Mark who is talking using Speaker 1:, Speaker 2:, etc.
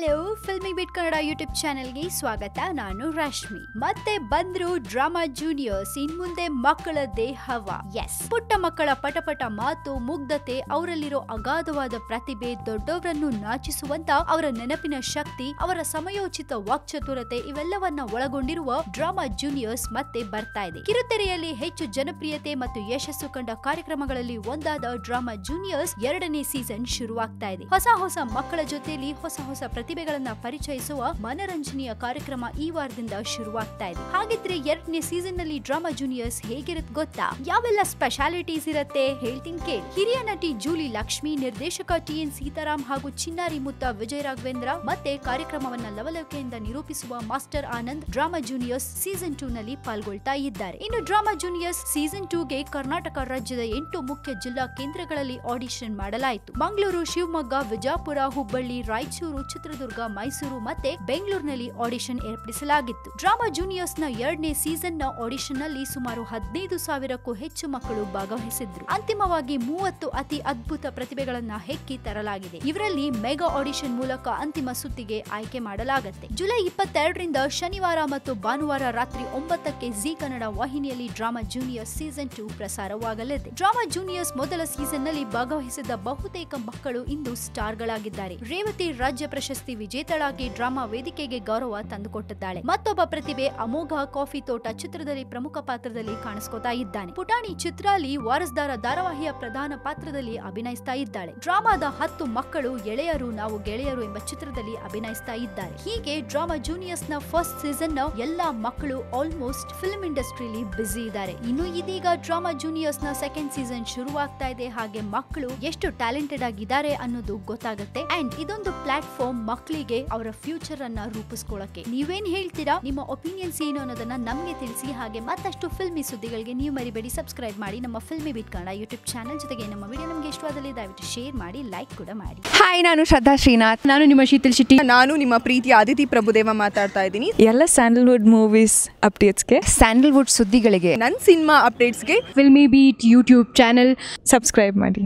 Speaker 1: Hello filmy bit Kannada YouTube ಚಾನೆಲ್ಗೆ ಸ್ವಾಗತ. ನಾನು ರಶ್ಮಿ. ಮತ್ತೆ ಬಂದ್ರು ಡ್ರಾಮಾ ಜೂನಿಯರ್ಸ್ ಇನ್ ಮುಂದೆ ಮಕ್ಕಳ ದೇಹವ. ಎಸ್ ಪುಟ್ಟ ಮಕ್ಕಳ ಪಟಪಟ ಮಾತು, ಮುಗ್ಧತೆ, ಅವರಲ್ಲಿರೋ ಅಗಾಧವಾದ ಪ್ರತಿಭೆ, ದೊಡ್ಡವರನ್ನು ನಾಚಿಸುವಂತ ಅವರ ನೆನಪಿನ ಶಕ್ತಿ, ಅವರ ಸಮಯೋಚಿತ ವಾಕ್ಚತುರತೆ ಇವೆಲ್ಲವನ್ನ ಒಳಗೊಂಡಿರುವ ಡ್ರಾಮಾ ಜೂನಿಯರ್ಸ್ ಮತ್ತೆ ಬರ್ತಾ ಇದೆ. ಕಿರುತೆರೆಯಲ್ಲಿ ಹೆಚ್ಚು ಜನಪ್ರಿಯತೆ ಮತ್ತು ಯಶಸ್ಸು ಕಂಡ ಕಾರ್ಯಕ್ರಮಗಳಲ್ಲಿ ಒಂದಾದ ಡ್ರಾಮಾ ಜೂನಿಯರ್ಸ್ ಎರಡನೇ ಸೀಸನ್ ಶುರುವಾಗ್ತಾ ಇದೆ. ಹೊಸ ಹೊಸ ಮಕ್ಕಳ ಜೊತೆಯಲ್ಲಿ ಹೊಸ ಹೊಸ ಪ್ರತಿಭೆಗಳನ್ನ ಪರಿಚಯಿಸುವ ಮನರಂಜನೆಯ ಕಾರ್ಯಕ್ರಮ ಈ ವಾರದಿಂದ ಶುರುವಾಗ್ತಾ ಇದೆ. ಹಾಗಿದ್ರೆ ಎರಡನೇ ಸೀಸನ್ನಲ್ಲಿ ಡ್ರಾಮಾ ಜೂನಿಯರ್ಸ್ ಹೇಗಿರುತ್ತೆ ಗೊತ್ತಾ? ಯಾವೆಲ್ಲ ಸ್ಪೆಷಾಲಿಟೀಸ್ ಇರುತ್ತೆ? ಹೇಳ್ತೀನಿ ಕೇಳಿ. ಹಿರಿಯ ನಟಿ ಜೂಲಿ ಲಕ್ಷ್ಮಿ, ನಿರ್ದೇಶಕ ಟಿ ಎನ್ ಸೀತಾರಾಮ್ ಹಾಗೂ ಚಿನ್ನಾರಿ ಮುತ್ತ ವಿಜಯ ರಾಘವೇಂದ್ರ ಮತ್ತೆ ಕಾರ್ಯಕ್ರಮವನ್ನ ಲವಲವಿಕೆಯಿಂದ ನಿರೂಪಿಸುವ master Anand drama juniors season two ನಲ್ಲಿ ಪಾಲ್ಗೊಳ್ತಾ ಇದ್ದಾರೆ. ಇನ್ನು ಡ್ರಾಮಾ ಜೂನಿಯರ್ಸ್ ಸೀಸನ್ ಟೂಗೆ ಕರ್ನಾಟಕ ರಾಜ್ಯದ ಎಂಟು ಮುಖ್ಯ ಜಿಲ್ಲಾ ಕೇಂದ್ರಗಳಲ್ಲಿ ಆಡಿಷನ್ ಮಾಡಲಾಯಿತು. ಮಂಗಳೂರು, ಶಿವಮೊಗ್ಗ, ವಿಜಾಪುರ, ಹುಬ್ಬಳ್ಳಿ, ರಾಯಚೂರು ಚಿತ್ರದುರ್ಗ ಮೈಸೂರು ಮತ್ತೆ ಬೆಂಗಳೂರಿನಲ್ಲಿ ಆಡಿಷನ್ ಏರ್ಪಡಿಸಲಾಗಿತ್ತು. ಡ್ರಾಮಾ ಜೂನಿಯರ್ಸ್ನ ಎರಡನೇ ಸೀಸನ್ನ ಆಡಿಷನ್ನಲ್ಲಿ ಸುಮಾರು ಹದಿನೈದು ಸಾವಿರಕ್ಕೂ ಹೆಚ್ಚು ಮಕ್ಕಳು ಭಾಗವಹಿಸಿದ್ರು. ಅಂತಿಮವಾಗಿ ಮೂವತ್ತು ಅತಿ ಅದ್ಭುತ ಪ್ರತಿಭೆಗಳನ್ನ ಹೆಕ್ಕಿ ತರಲಾಗಿದೆ. ಇವರಲ್ಲಿ ಮೆಗಾ ಆಡಿಷನ್ ಮೂಲಕ ಅಂತಿಮ ಸುತ್ತಿಗೆ ಆಯ್ಕೆ ಮಾಡಲಾಗುತ್ತೆ. ಜುಲೈ ಇಪ್ಪತ್ತೆರಡರಿಂದ ಶನಿವಾರ ಮತ್ತು ಭಾನುವಾರ ರಾತ್ರಿ ಒಂಬತ್ತಕ್ಕೆ ಜಿ ಕನ್ನಡ ವಾಹಿನಿಯಲ್ಲಿ ಡ್ರಾಮಾ ಜೂನಿಯರ್ಸ್ ಸೀಸನ್ ಟು ಪ್ರಸಾರವಾಗಲಿದೆ. ಡ್ರಾಮಾ ಜೂನಿಯರ್ಸ್ ಮೊದಲ ಸೀಸನ್ನಲ್ಲಿ ಭಾಗವಹಿಸಿದ ಬಹುತೇಕ ಮಕ್ಕಳು ಇಂದು ಸ್ಟಾರ್ಗಳಾಗಿದ್ದಾರೆ. ರೇವತಿ ರಾಜ್ಯ ಪ್ರಶಸ್ತಿ ವಿಜೇತಳಾಗಿ ಡ್ರಾಮಾ ವೇದಿಕೆಗೆ ಗೌರವ ತಂದುಕೊಟ್ಟಿದ್ದಾಳೆ. ಮತ್ತೊಬ್ಬ ಪ್ರತಿಭೆ ಅಮೋಘ ಕಾಫಿ ತೋಟ ಚಿತ್ರದಲ್ಲಿ ಪ್ರಮುಖ ಪಾತ್ರದಲ್ಲಿ ಕಾಣಿಸ್ಕೊತಾ ಇದ್ದಾನೆ. ಪುಟಾಣಿ ಚಿತ್ರಾಲಿ ವಾರಸ್ದಾರ ಧಾರಾವಾಹಿಯ ಪ್ರಧಾನ ಪಾತ್ರದಲ್ಲಿ ಅಭಿನಯಿಸ್ತಾ ಇದ್ದಾಳೆ. ಡ್ರಾಮಾದ ಹತ್ತು ಮಕ್ಕಳು ಎಳೆಯರು ನಾವು ಗೆಳೆಯರು ಎಂಬ ಚಿತ್ರದಲ್ಲಿ ಅಭಿನಯಿಸ್ತಾ ಇದ್ದಾರೆ. ಹೀಗೆ ಡ್ರಾಮಾ ಜೂನಿಯರ್ಸ್ನ ಫಸ್ಟ್ ಸೀಸನ್ನ ಎಲ್ಲಾ ಮಕ್ಕಳು ಆಲ್ಮೋಸ್ಟ್ ಫಿಲ್ಮ್ ಇಂಡಸ್ಟ್ರಿಲಿ ಬ್ಯುಸಿ ಇದ್ದಾರೆ. ಇನ್ನು ಇದೀಗ ಡ್ರಾಮಾ ಜೂನಿಯರ್ಸ್ನ ಸೆಕೆಂಡ್ ಸೀಸನ್ ಶುರುವಾಗ್ತಾ ಇದೆ. ಹಾಗೆ ಮಕ್ಕಳು ಎಷ್ಟು ಟ್ಯಾಲೆಂಟೆಡ್ ಆಗಿದ್ದಾರೆ ಅನ್ನೋದು ಗೊತ್ತಾಗುತ್ತೆ. ಅಂಡ್ ಇದೊಂದು ಪ್ಲಾಟ್ಫಾರ್ಮ್ ಮಕ್ಕಳಿಗೆ ಅವರ ಫ್ಯೂಚರ್ ಅನ್ನ ರೂಪಿಸ್ಕೊಳ್ಳಕ್ಕೆ ನೀವೇನ್ ಹೇಳ್ತೀರಾ? ನಿಮ್ಮ ಒಪಿನಿಯನ್ಸ್ ಏನು ಅನ್ನೋದನ್ನ ನಮಗೆ ತಿಳಿಸಿ ಹಾಗೆ ಮತ್ತಷ್ಟು ಫಿಲ್ಮಿ ಸುದ್ದಿಗಳಿಗೆ ನೀವು ಮರಿಬೇಡಿ. ಸಬ್ಸ್ಕ್ರೈಬ್ ಮಾಡಿ ನಮ್ಮ filmy bit Kannada YouTube channel ಜೊತೆಗೆ ನಮ್ಮ ವಿಡಿಯೋ ನಮಗೆ ಇಷ್ಟವಾದಲ್ಲಿ ದಯವಿಟ್ಟು ಶೇರ್ ಮಾಡಿ ಲೈಕ್ ಕೂಡ ಮಾಡಿ.
Speaker 2: ಹಾಯ್ ನಾನು ಶ್ರದ್ಧಾ ಶ್ರೀನಾಥ್.
Speaker 3: ನಾನು ನಿಮ್ಮ ಶೀತಲ್ ಶೆಟ್ಟಿ.
Speaker 4: ನಾನು ನಿಮ್ಮ ಪ್ರೀತಿ ಆದಿತಿ ಪ್ರಭುದೇವ ಮಾತಾಡ್ತಾ ಇದ್ದೀನಿ.
Speaker 5: ಎಲ್ಲ ಸ್ಯಾಂಡಲ್ವುಡ್ ಮೂವೀಸ್ ಅಪ್ಡೇಟ್ಸ್ಗೆ
Speaker 2: ಸ್ಯಾಂಡಲ್ವುಡ್ ಸುದ್ದಿಗಳಿಗೆ.
Speaker 4: ನನ್ನ ಸಿನಿಮಾ ಅಪ್ಡೇಟ್ಸ್ಗೆ
Speaker 3: filmy beet YouTube channel
Speaker 5: subscribe ಮಾಡಿ.